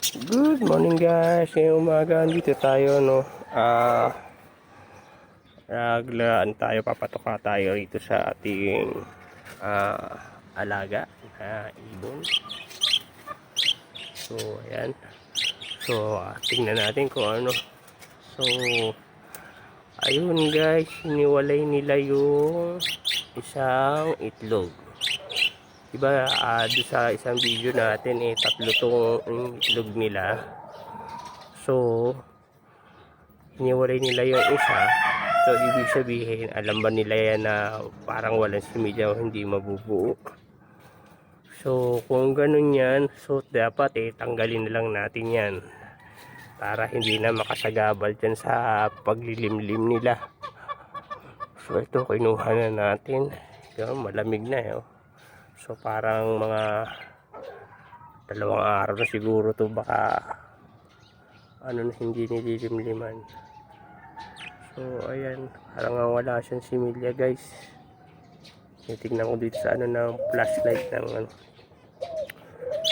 Good morning guys. Ngayong umaga dito tayo no. Ah Naglaan tayo, papatoka tayo rito sa ating ah, alaga na ibon. So, ayan. So, ah, tingnan natin kung ano. So, ayun guys, iniwalay nila yung isang itlog. Diba, ah, doon sa isang video natin, eh, tatlo tong itlog nila. So, iniwalay nila yung isa. So, ibig sabihin, alam ba nila yan na parang walang similya o hindi mabubuo? So, kung ganun yan, so dapat eh, tanggalin na lang natin yan. Para hindi na makasagabal dyan sa paglilimlim nila. So, ito, kinuha na natin. Ito, malamig na eh. oh. So, parang mga dalawang araw na siguro to baka ano na hindi nililimliman. So, ayan. Parang wala siyang similya, guys. Titignan ko dito sa ano ng flashlight ng ano.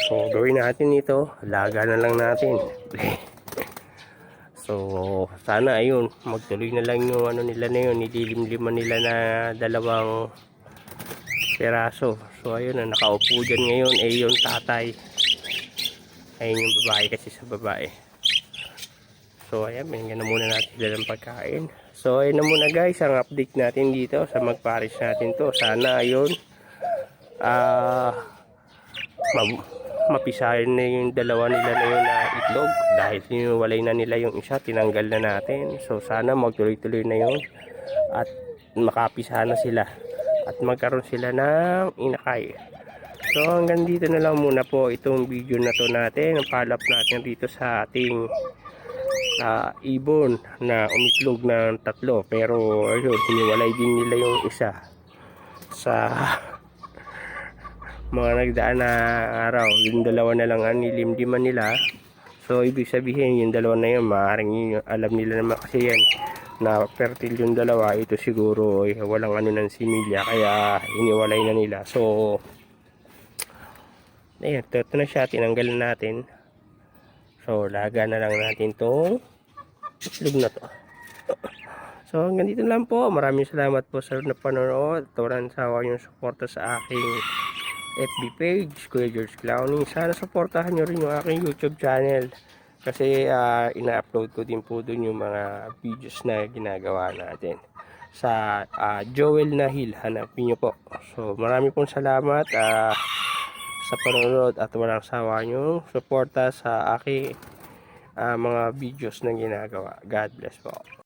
So, gawin natin ito. Laga na lang natin. so, sana ayun. Magtuloy na lang yung ano nila na yun. Nililimliman nila na dalawang peraso. So, ayun na. Nakaupo dyan ngayon. Eh, yung tatay. Ayun yung babae kasi sa babae. So ayan, binigyan na muna natin sila ng pagkain. So ayun na muna guys, ang update natin dito sa magparis natin to. Sana ayun, ah, ma- mapisahin na yung dalawa nila na yun na itlog. Dahil sinuwalay na nila yung isa, tinanggal na natin. So sana magtuloy-tuloy na yun. At makapisa na sila. At magkaroon sila ng inakay. So hanggang dito na lang muna po itong video na to natin. Ang palap natin dito sa ating ah, ibon na umitlog ng tatlo pero ayun hiniwalay din nila yung isa sa mga nagdaan na araw yung dalawa na lang ang nilimdiman nila so ibig sabihin yung dalawa na yun maaaring yun, alam nila naman kasi yan na fertile yung dalawa ito siguro eh, walang ano ng similya kaya iniwalay na nila so ayun ito na siya tinanggal natin So, laga na lang natin tong itlog na to. So, hanggang dito lang po. Maraming salamat po sa napanonood. Turan sawa yung suporta sa aking FB page, Kuya George Clowning. Sana suportahan nyo rin yung aking YouTube channel. Kasi ah, ina-upload ko din po dun yung mga videos na ginagawa natin. Sa ah, Joel Nahil, hanapin nyo po. So, marami pong salamat. Ah, sa panonood at walang sawa nyo suporta sa aking ah, mga videos na ginagawa. God bless po.